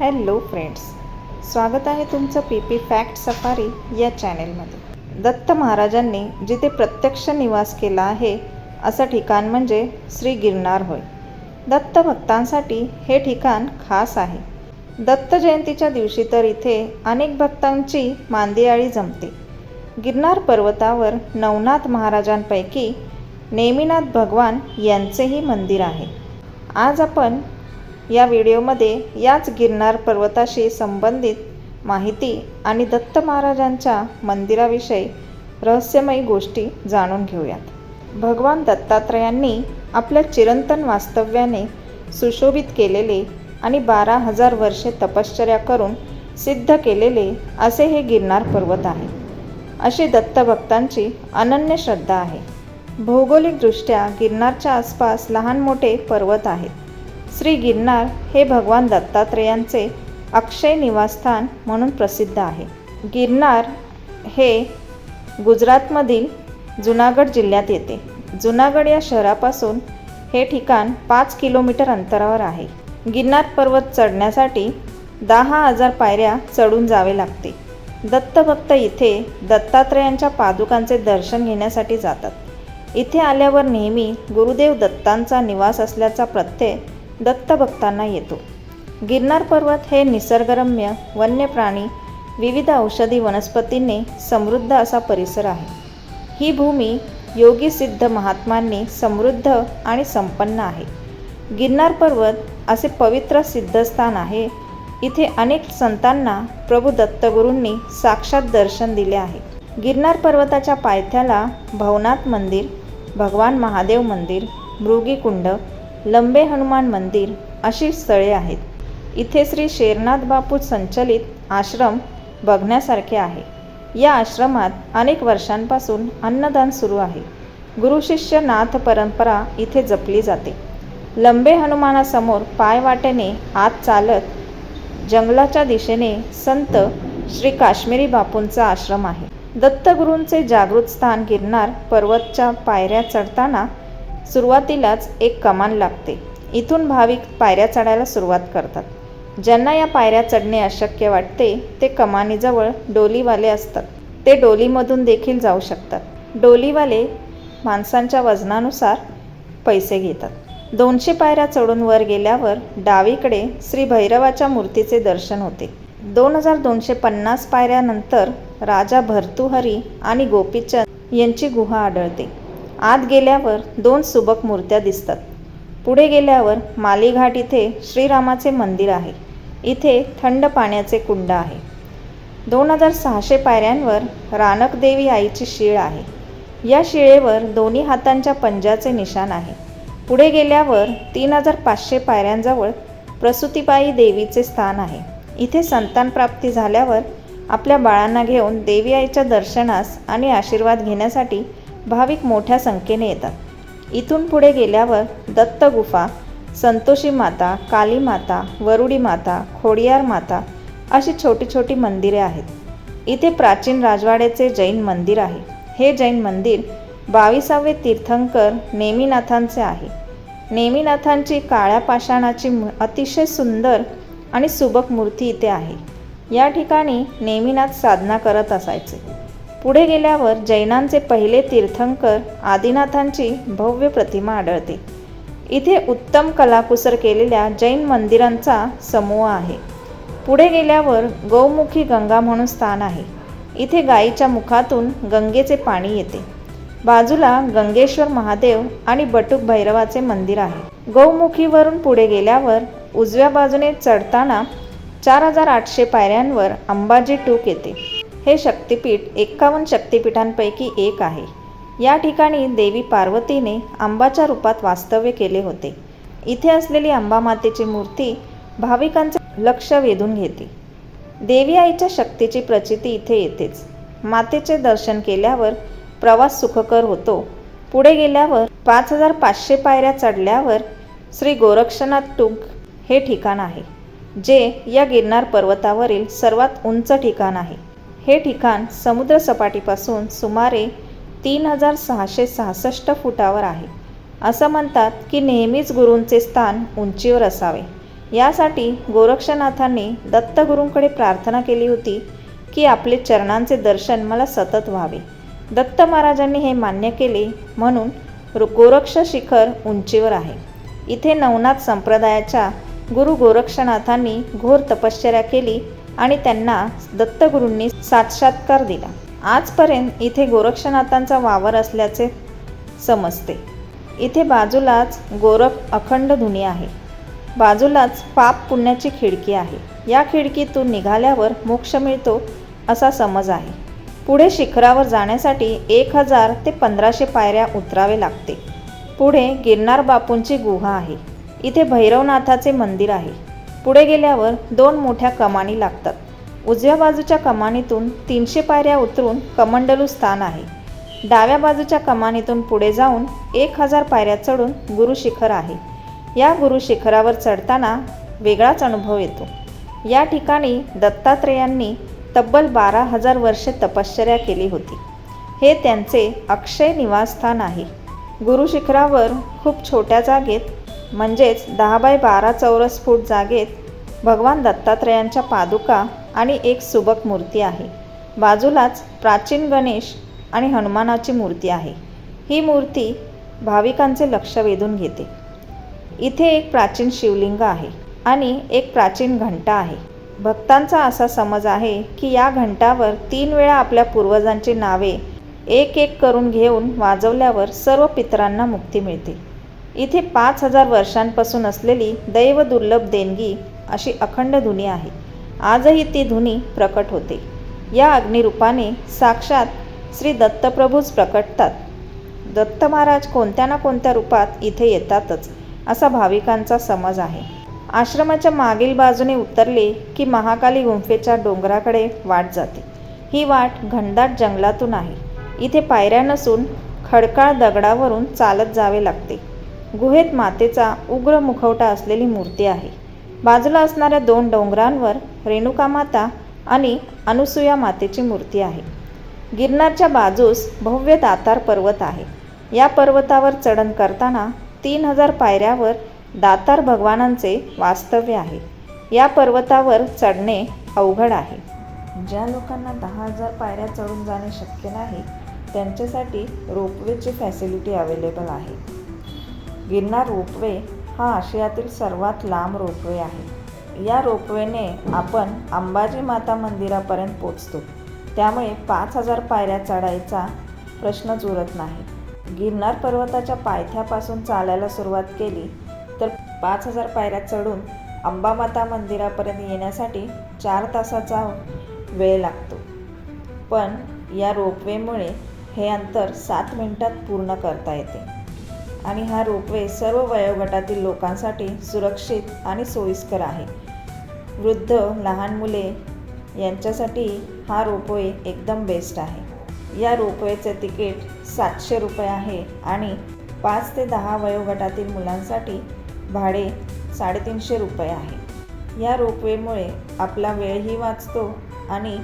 Hello friends स्वागत आहे तुमचं पी पी फॅक्ट सफारी या चॅनेलमध्ये. दत्त महाराजांनी जिथे प्रत्यक्ष निवास केला आहे असं ठिकाण म्हणजे श्री गिरनार होय. दत्त भक्तांसाठी हे ठिकाण खास आहे. दत्त जयंतीच्या दिवशी तर इथे अनेक भक्तांची मांदियाळी जमते. गिरनार पर्वतावर नवनाथ महाराजांपैकी नेमिनाथ भगवान यांचेही मंदिर आहे. आज आपण या व्हिडिओमध्ये याच गिरनार पर्वताशी संबंधित माहिती आणि दत्त महाराजांच्या मंदिराविषयी रहस्यमयी गोष्टी जाणून घेऊयात. भगवान दत्तात्रयांनी आपल्या चिरंतन वास्तव्याने सुशोभित केलेले आणि बारा हजार वर्षे तपश्चर्या करून सिद्ध केलेले असे हे गिरनार पर्वत आहे. अशी दत्तभक्तांची अनन्य श्रद्धा आहे. भौगोलिकदृष्ट्या गिरनारच्या आसपास लहान मोठे पर्वत आहेत. श्री गिरनार हे भगवान दत्तात्रेयांचे अक्षय निवासस्थान म्हणून प्रसिद्ध आहे. गिरनार हे गुजरातमधील जुनागड जिल्ह्यात येते. जुनागड या शहरापासून हे ठिकाण पाच किलोमीटर अंतरावर आहे. गिरनार पर्वत चढण्यासाठी दहा हजार पायऱ्या चढून जावे लागते. दत्तभक्त इथे दत्तात्रेयांच्या पादुकांचे दर्शन घेण्यासाठी जातात. इथे आल्यावर नेहमी गुरुदेव दत्तांचा निवास असल्याचा प्रत्यय दत्तभक्तांना येतो. गिरनार पर्वत हे निसर्गरम्य वन्य प्राणी विविध औषधी वनस्पतींनी समृद्ध असा परिसर आहे. ही भूमी योगी सिद्ध महात्मांनी समृद्ध आणि संपन्न आहे. गिरनार पर्वत असे पवित्र सिद्धस्थान आहे. इथे अनेक संतांना प्रभू दत्तगुरूंनी साक्षात दर्शन दिले आहे. गिरनार पर्वताच्या पायथ्याला भवनाथ मंदिर भगवान महादेव मंदिर मृगीकुंड लंबे हनुमान मंदिर अशी स्थळे आहेत. इथे श्री शेरनाथ बापू संचलित आश्रम बघण्यासारखे आहे. या आश्रमात अनेक वर्षांपासून अन्नदान सुरू आहे. गुरुशिष्य नाथ परंपरा इथे जपली जाते. लंबे हनुमानासमोर पायवाटेने आत चालत जंगलाच्या दिशेने संत श्री काश्मीरी बापूंचा आश्रम आहे. दत्तगुरूंचे जागृत स्थान गिरनार पर्वतच्या पायऱ्या चढताना सुरुवातीलाच एक कमान लागते. इथून भाविक पायऱ्या चढायला सुरुवात करतात. ज्यांना या पायऱ्या चढणे अशक्य वाटते ते कमानीजवळ डोलीवाले असतात. ते डोलीमधून देखील जाऊ शकतात. डोलीवाले माणसांच्या वजनानुसार पैसे घेतात. दोनशे पायऱ्या चढून वर गेल्यावर डावीकडे श्री भैरवाच्या मूर्तीचे दर्शन होते. दोन हजार दोनशे पन्नास पायऱ्यानंतर राजा भर्तुहरी आणि गोपीचंद यांची गुहा आढळते. आत गेल्यावर दोन सुबक मूर्त्या दिसतात. पुढे गेल्यावर मालीघाट इथे श्रीरामाचे मंदिर आहे. इथे थंड पाण्याचे कुंड आहे. दोन हजार सहाशे पायऱ्यांवर रानकदेवी आईची शीळ आहे. या शिळेवर दोन्ही हातांच्या पंजाचे निशाण आहे. पुढे गेल्यावर तीन हजार पाचशे पायऱ्यांजवळ प्रसूतीबाई देवीचे स्थान आहे. इथे संतानप्राप्ती झाल्यावर आपल्या बाळांना घेऊन देवी आईच्या दर्शनास आणि आशीर्वाद घेण्यासाठी भाविक मोठ्या संख्येने येतात. इथून पुढे गेल्यावर दत्त गुफा संतोषी माता काली माता वरुडी माता खोडियार माता अशी छोटी छोटी मंदिरे आहेत. इथे प्राचीन राजवाड्याचे जैन मंदिर आहे. हे जैन मंदिर बावीसावे तीर्थंकर नेमिनाथांचे आहे. नेमिनाथांची काळ्या पाषाणाची अतिशय सुंदर आणि सुबक मूर्ती इथे आहे. या ठिकाणी नेमिनाथ साधना करत असायचे. पुढे गेल्यावर जैनांचे पहिले तीर्थंकर आदिनाथांची भव्य प्रतिमा आढळते. इथे उत्तम कलाकुसर केलेल्या जैन मंदिरांचा समूह आहे. पुढे गेल्यावर गौमुखी गंगा म्हणून स्थान आहे. इथे गायीच्या मुखातून गंगेचे पाणी येते. बाजूला गंगेश्वर महादेव आणि बटुक भैरवाचे मंदिर आहे. गौमुखीवरून पुढे गेल्यावर उजव्या बाजूने चढताना चार हजार आठशे पायऱ्यांवर अंबाजी टूक येते. हे शक्तिपीठ एक्कावन्न शक्तिपीठांपैकी एक आहे. या ठिकाणी देवी पार्वतीने अंबाच्या रूपात वास्तव्य केले होते. इथे असलेली अंबामातेची मूर्ती भाविकांचे लक्ष वेधून घेते. देवी आईच्या शक्तीची प्रचिती इथे येतेच. मातेचे दर्शन केल्यावर प्रवास सुखकर होतो. पुढे गेल्यावर पाच हजार पाचशे पायऱ्या चढल्यावर श्री गोरक्षनाथ टुंक हे ठिकाण आहे जे या गिरनार पर्वतावरील सर्वात उंच ठिकाण आहे. हे ठिकाण समुद्रसपाटीपासून सुमारे तीन हजार सहाशे सहासष्ट फुटावर आहे. असं म्हणतात की नेहमीच गुरूंचे स्थान उंचीवर असावे. यासाठी गोरक्षनाथांनी दत्तगुरूंकडे प्रार्थना केली होती की आपले चरणांचे दर्शन मला सतत व्हावे. दत्त महाराजांनी हे मान्य केले म्हणून गोरक्ष शिखर उंचीवर आहे. इथे नवनाथ संप्रदायाच्या गुरु गोरक्षनाथांनी घोर तपश्चर्या केली आणि त्यांना दत्तगुरूंनी साक्षात्कार दिला. आजपर्यंत इथे गोरक्षनाथांचा वावर असल्याचे समजते. इथे बाजूलाच गोरख अखंड धुनी आहे. बाजूलाच पाप पुण्याची खिडकी आहे. या खिडकीतून निघाल्यावर मोक्ष मिळतो असा समज आहे. पुढे शिखरावर जाण्यासाठी एक हजार ते पंधराशे पायऱ्या उतरावे लागते. पुढे गिरनार बापूंची गुहा आहे. इथे भैरवनाथाचे मंदिर आहे. पुढे गेल्यावर दोन मोठ्या कमानी लागतात. उजव्या बाजूच्या कमानीतून तीनशे पायऱ्या उतरून कमंडलू स्थान आहे. डाव्या बाजूच्या कमानीतून पुढे जाऊन एक हजार पायऱ्या चढून गुरुशिखर आहे. या गुरुशिखरावर चढताना वेगळाच अनुभव येतो. या ठिकाणी दत्तात्रेयांनी तब्बल बारा हजार वर्षे तपश्चर्या केली होती. हे त्यांचे अक्षय निवासस्थान आहे. गुरुशिखरावर खूप छोट्या जागेत म्हणजेच दहा बाय बारा चौरस फूट जागेत भगवान दत्तात्रेयांच्या पादुका आणि एक सुबक मूर्ती आहे. बाजूलाच प्राचीन गणेश आणि हनुमानाची मूर्ती आहे. ही मूर्ती भाविकांचे लक्ष वेधून घेते. इथे एक प्राचीन शिवलिंग आहे आणि एक प्राचीन घंटा आहे. भक्तांचा असा समज आहे की या घंटावर तीन वेळा आपल्या पूर्वजांची नावे एक एक करून घेऊन वाजवल्यावर सर्व पितरांना मुक्ती मिळते. इथे पाच हजार वर्षांपासून असलेली दैव दुर्लभ देणगी अशी अखंड धुनी आहे. आजही ती धुनी प्रकट होते. या अग्निरूपाने साक्षात श्री दत्तप्रभूच प्रकटतात. दत्त महाराज कोणत्या ना कोणत्या रूपात इथे येतातच असा भाविकांचा समज आहे. आश्रमाच्या मागील बाजूने उतरले की महाकाली गुंफेच्या डोंगराकडे वाट जाते. ही वाट घनदाट जंगलातून आहे. इथे पायऱ्या नसून खडकाळ दगडावरून चालत जावे लागते. गुहेत मातेचा उग्र मुखवटा असलेली मूर्ती आहे. बाजूला असणाऱ्या दोन डोंगरांवर रेणुका माता आणि अनुसूया मातेची मूर्ती आहे. गिरनारच्या बाजूस भव्य दातार पर्वत आहे. या पर्वतावर चढण करताना तीन हजार पायऱ्यावर दातार भगवानांचे वास्तव्य आहे. या पर्वतावर चढणे अवघड आहे. ज्या लोकांना दहा हजार पायऱ्या चढून जाणे शक्य नाही त्यांच्यासाठी रोपवेची फॅसिलिटी अवेलेबल आहे. गिरनार रोपवे हा आशियातील सर्वात लांब रोपवे आहे. या रोपवेने आपण अंबाजी माता मंदिरापर्यंत पोचतो. त्यामुळे पाच हजार पायऱ्या चढायचा प्रश्नच उरत नाही. गिरनार पर्वताच्या पायथ्यापासून चालायला सुरुवात केली तर पाच हजार पायऱ्या चढून अंबामाता मंदिरापर्यंत येण्यासाठी चार तासाचा वेळ लागतो. पण या रोपवेमुळे हे अंतर सात मिनिटात पूर्ण करता येते. आणि हा रोपवे सर्व वयोगटातील लोकांसाठी सुरक्षित आणि सोयीस्कर आहे. वृद्ध लहान मुले यांच्यासाठी हा रोपवे एकदम बेस्ट आहे. या रोपवेचे तिकीट सातशे रुपये आहे आणि पाच ते दहा वयोगटातील मुलांसाठी भाडे साडेतीनशे रुपये आहे. या रोपवेमुळे आपला वेळही वाचतो आणि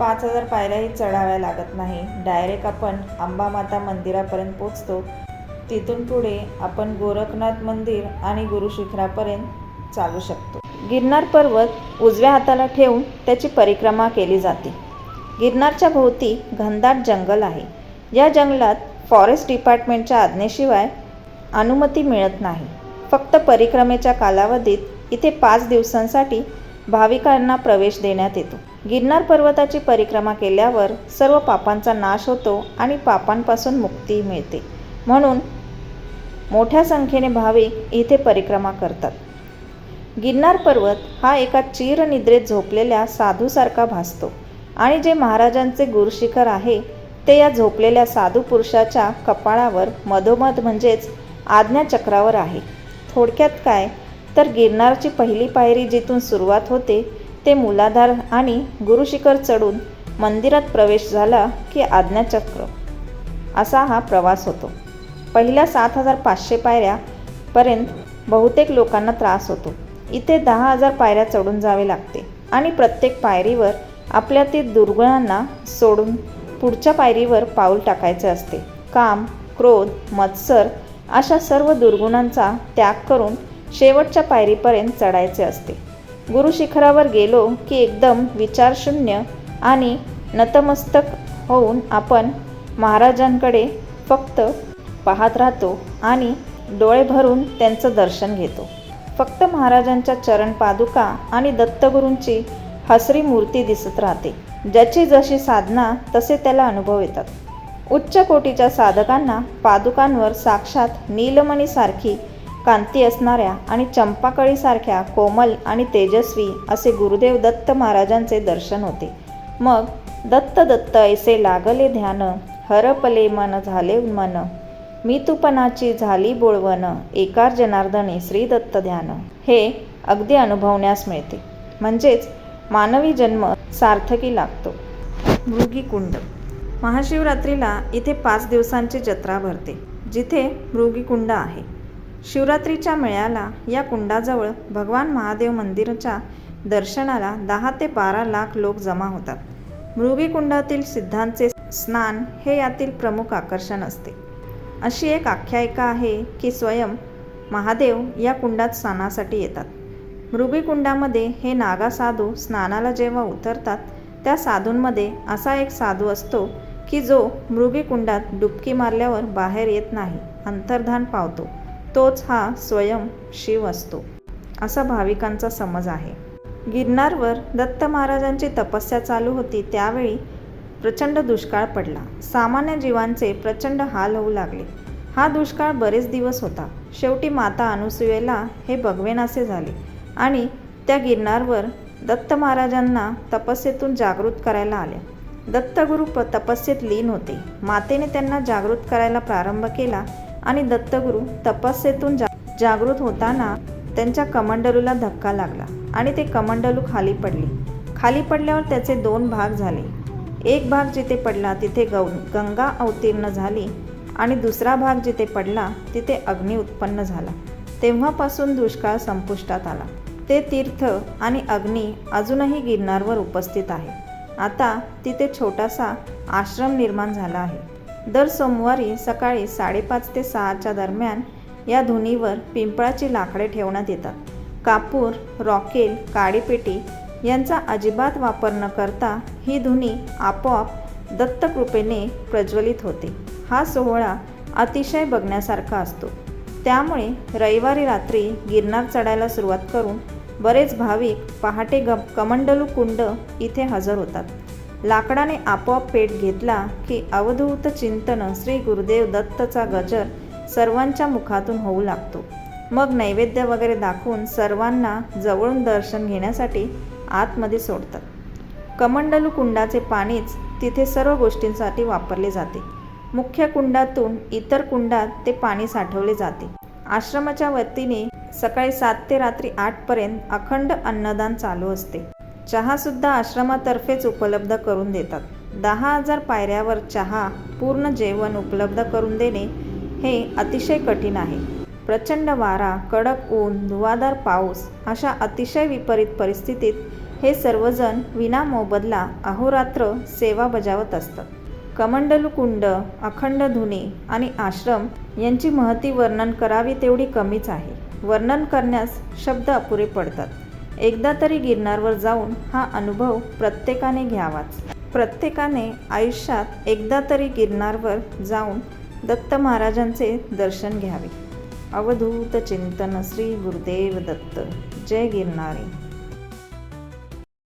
पाच हजार पायऱ्याही चढाव्या लागत नाही. डायरेक्ट आपण अंबामाता मंदिरापर्यंत पोचतो तिथून पुढे आपण गोरखनाथ मंदिर आणि गुरुशिखरापर्यंत चालू शकतो. गिरनार पर्वत उजव्या हाताला ठेवून त्याची परिक्रमा केली जाते. गिरनारच्या भोवती घनदाट जंगल आहे. या जंगलात फॉरेस्ट डिपार्टमेंटच्या आज्ञेशिवाय अनुमती मिळत नाही. फक्त परिक्रमेच्या कालावधीत इथे पाच दिवसांसाठी भाविकांना प्रवेश देण्यात येतो. गिरनार पर्वताची परिक्रमा केल्यावर सर्व पापांचा नाश होतो आणि पापांपासून मुक्ती मिळते. म्हणून मोठ्या संख्येने भाविक इथे परिक्रमा करतात. गिरनार पर्वत हा एका चिरनिद्रेत झोपलेल्या साधूसारखा भासतो आणि जे महाराजांचे गुरुशिखर आहे ते या झोपलेल्या साधू पुरुषाच्या कपाळावर मधोमध म्हणजेच आज्ञाचक्रावर आहे. थोडक्यात काय? तर गिरनारची पहिली पायरी जिथून सुरुवात होते ते मुलाधार आणि गुरुशिखर चढून मंदिरात प्रवेश झाला की आज्ञाचक्र असा हा प्रवास होतो. पहिल्या सात हजार पाचशे पायऱ्यापर्यंत बहुतेक लोकांना त्रास होतो. इथे दहा हजार पायऱ्या चढून जावे लागते आणि प्रत्येक पायरीवर आपल्यातील दुर्गुणांना सोडून पुढच्या पायरीवर पाऊल टाकायचे असते. काम क्रोध मत्सर अशा सर्व दुर्गुणांचा त्याग करून शेवटच्या पायरीपर्यंत चढायचे असते. गुरु शिखरावर गेलो की एकदम विचारशून्य आणि नतमस्तक होऊन आपण महाराजांकडे फक्त पाहत राहतो आणि डोळे भरून त्यांचं दर्शन घेतो. फक्त महाराजांच्या चरण पादुका आणि दत्तगुरूंची हसरी मूर्ती दिसत राहते. ज्याची जशी साधना तसे त्याला अनुभव येतात. उच्च कोटीच्या साधकांना पादुकांवर साक्षात नीलमणीसारखी कांती असणाऱ्या आणि चंपाकळीसारख्या कोमल आणि तेजस्वी असे गुरुदेव दत्त महाराजांचे दर्शन होते. मग दत्त दत्त ऐसे लागले ध्यान हरपले मन झाले मन. मी तुपनाची झाली बोळवण एकार जनार्दने श्री दत्त ध्यान. हे अगदी अनुभवण्यास मिळते. म्हणजेच मानवी जन्म सार्थकी लागतो. मृगीकुंड. महाशिवरात्रीला इथे पाच दिवसांची जत्रा भरते जिथे मृगीकुंड आहे. शिवरात्रीच्या मेळ्याला या कुंडाजवळ भगवान महादेव मंदिराच्या दर्शनाला दहा ते बारा लाख लोक जमा होतात. मृगीकुंडातील सिद्धांचे स्नान हे यातील प्रमुख आकर्षण असते. अशी एक आख्यायिका आहे की स्वयं महादेव या कुंडात स्नानासाठी येतात. मृगीकुंडामध्ये हे नागा साधू स्नानाला जेव्हा उतरतात त्या साधूंमध्ये असा एक साधू असतो की जो मृगीकुंडात डुबकी मारल्यावर बाहेर येत नाही अंतर्धान पावतो. तोच हा स्वयं शिव असतो. असा भाविकांचा समज आहे. गिरनारवर दत्त महाराजांची तपस्या चालू होती त्यावेळी प्रचंड दुष्काळ पडला. सामान्य जीवांचे प्रचंड हाल होऊ लागले. हा दुष्काळ बरेच दिवस होता. शेवटी माता अनुसुयेला हे बघवेनासे झाले आणि त्या गिरनारवर दत्त महाराजांना तपस्येतून जागृत करायला आले. दत्तगुरू प तपस्येत लीन होते. मातेने त्यांना जागृत करायला प्रारंभ केला आणि दत्तगुरू तपस्येतून जा जागृत होताना त्यांच्या कमंडलूला धक्का लागला आणि ते कमंडलू खाली पडले. खाली पडल्यावर त्याचे दोन भाग झाले. एक भाग जिथे पडला तिथे गौ गंगा अवतीर्ण झाली आणि दुसरा भाग जिथे पडला तिथे अग्नी उत्पन्न झाला. तेव्हापासून दुष्काळ संपुष्टात आला. ते तीर्थ आणि अग्नी अजूनही गिरनारवर उपस्थित आहे. आता तिथे छोटासा आश्रम निर्माण झाला आहे. दर सोमवारी सकाळी साडेपाच ते सहाच्या दरम्यान या धुनीवर पिंपळाची लाकडे ठेवण्यात येतात. कापूर रॉकेल काडीपेटी यांचा अजिबात वापर न करता ही धुनी आपोआप दत्तकृपेने प्रज्वलित होते. हा सोहळा अतिशय बघण्यासारखा असतो. त्यामुळे रविवारी रात्री गिरनार चढायला सुरुवात करून बरेच भाविक पहाटे ग कमंडलू कुंड इथे हजर होतात. लाकडाने आपोआप पेट घेतला की अवधूत चिंतन श्री गुरुदेव दत्तचा गजर सर्वांच्या मुखातून होऊ लागतो. मग नैवेद्य वगैरे दाखवून सर्वांना जवळून दर्शन घेण्यासाठी आतमध्ये सोडतात. कमंडलू कुंडाचे पाणीच तिथे सर्व गोष्टींसाठी वापरले जाते. मुख्य कुंडातून इतर कुंडात ते पाणी साठवले जाते. आश्रमाच्या वतीने सकाळी सात ते रात्री आठपर्यंत अखंड अन्नदान चालू असते. चहासुद्धा आश्रमातर्फेच उपलब्ध करून देतात. दहा हजार पायऱ्यावर चहा पूर्ण जेवण उपलब्ध करून देणे हे अतिशय कठीण आहे. प्रचंड वारा कडक ऊन धुवाधार पाऊस अशा अतिशय विपरीत परिस्थितीत हे सर्वजण विना मोबदला अहोरात्र सेवा बजावत असतात. कमंडलकुंड अखंड धुनी आणि आश्रम यांची महती वर्णन करावी तेवढी कमीच आहे. वर्णन करण्यास शब्द अपुरे पडतात. एकदा तरी गिरनारवर जाऊन हा अनुभव प्रत्येकाने घ्यावाच. प्रत्येकाने आयुष्यात एकदा तरी गिरनारवर जाऊन दत्त महाराजांचे दर्शन घ्यावे. अवधूत चिंतन श्री गुरुदेव दत्त. जय गिरनारी.